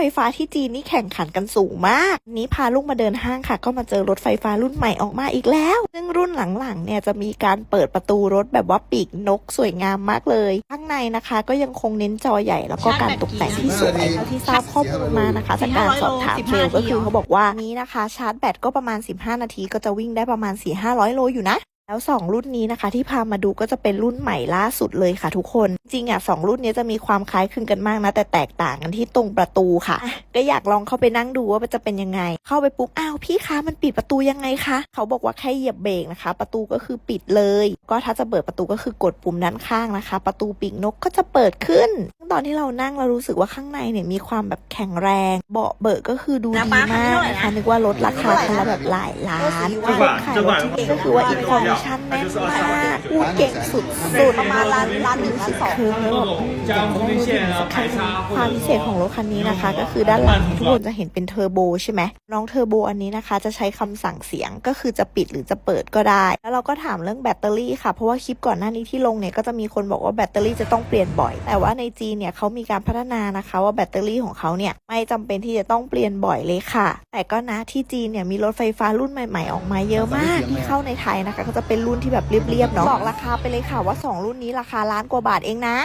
ไฟฟ้าที่จีนนี่แข่งขันกันสูงมากวันนี้พาลูกมาเดินห้างค่ะ ก็มาเจอรถไฟฟ้ารุ่นใหม่ออกมาอีกแล้ว ซึ่งรุ่นหลังๆเนี่ยจะมีการเปิดประตูรถแบบว่าปีกนกสวยงามมากเลย ข้างในนะคะ ก็ยังคงเน้นจอใหญ่แล้วก็การตกแต่งที่สวยเท่าที่ทราบข้อมูลมานะคะจากการสอบถามเซลล์ก็คือเขาบอกว่านี้นะคะ ชาร์จแบตก็ประมาณ 15 นาทีก็จะวิ่งได้ประมาณ4-500โลอยู่นะ แล้ว 2 รุ่นนี้นะคะ ที่พามาดูก็จะเป็นรุ่นใหม่ล่าสุดเลยค่ะทุกคน จริงๆอะสองรุ่นนี้จะมีความคล้ายคลึงกันมากนะ แต่แตกต่างกันที่ตรงประตูค่ะอะ ก็อยากลองเข้าไปนั่งดูว่ามันจะเป็นยังไง เข้าไปปุ๊บอ้าวพี่คะมันปิดประตูยังไงคะเขาบอกว่าแค่เหยียบเบรกนะคะ ประตูก็คือปิดเลย ก็ถ้าจะเปิดประตูก็คือกดปุ่มด้านข้างนะคะ ประตูปีกนกก็จะเปิดขึ้นซึ่งตอนที่เรานั่งเรารู้สึกว่าข้างในเนี่ยมีความแบบแข็งแรง เบาะเบิกก็คือดูดีมากนะคะนึกว่ารถราคาคันละแบบหลายล้านจังหวะขายจังรหวะถที่นี่ก็คือว่าอินฟอร์เมชันแน่นมากพูดเก่งสุดๆประมาณล้านล้านหนึ่งล้านสองคือแล้วแบบอยากจะได้รู้ถึงสักคันความพิเศษของรถคันนี้นะคะ ก็คือด้านหลังทุกคนจะเห็นเป็นเทอร์โบใช่ไหมน้องเทอร์โบอันนี้นะคะ จะใช้คำสั่งเสียงก็คือจะปิดหรือจะเปิดก็ได้ แล้วเราก็ถามเรื่องแบตเตอรี่ค่ะ เพราะว่าคลิปก่อนหน้านี้ที่ลงเนี่ยก็จะมีคนบอกว่าแบตเตอรี่จะต้องเปลี่ยนบ่อย แต่ว่าในจีนเนี่ยเขามีการพัฒนานะคะ ว่าแบตเตอรี่ของเขาเนี่ยไม่จำเป็นที่จะต้องเปลี่ยนบ่อยเลยค่ะ แต่ก็นะที่จีนเนี่ยมีรถไฟฟ้ารุ่นใหม่ ๆ ออกมาเยอะมากที่เข้าในไทยนะคะก็จะเป็นรุ่นที่แบบเรียบๆเนาะบอกราคาไปเลยค่ะว่าสองรุ่นนี้ราคาล้านกว่าบาทเองนะ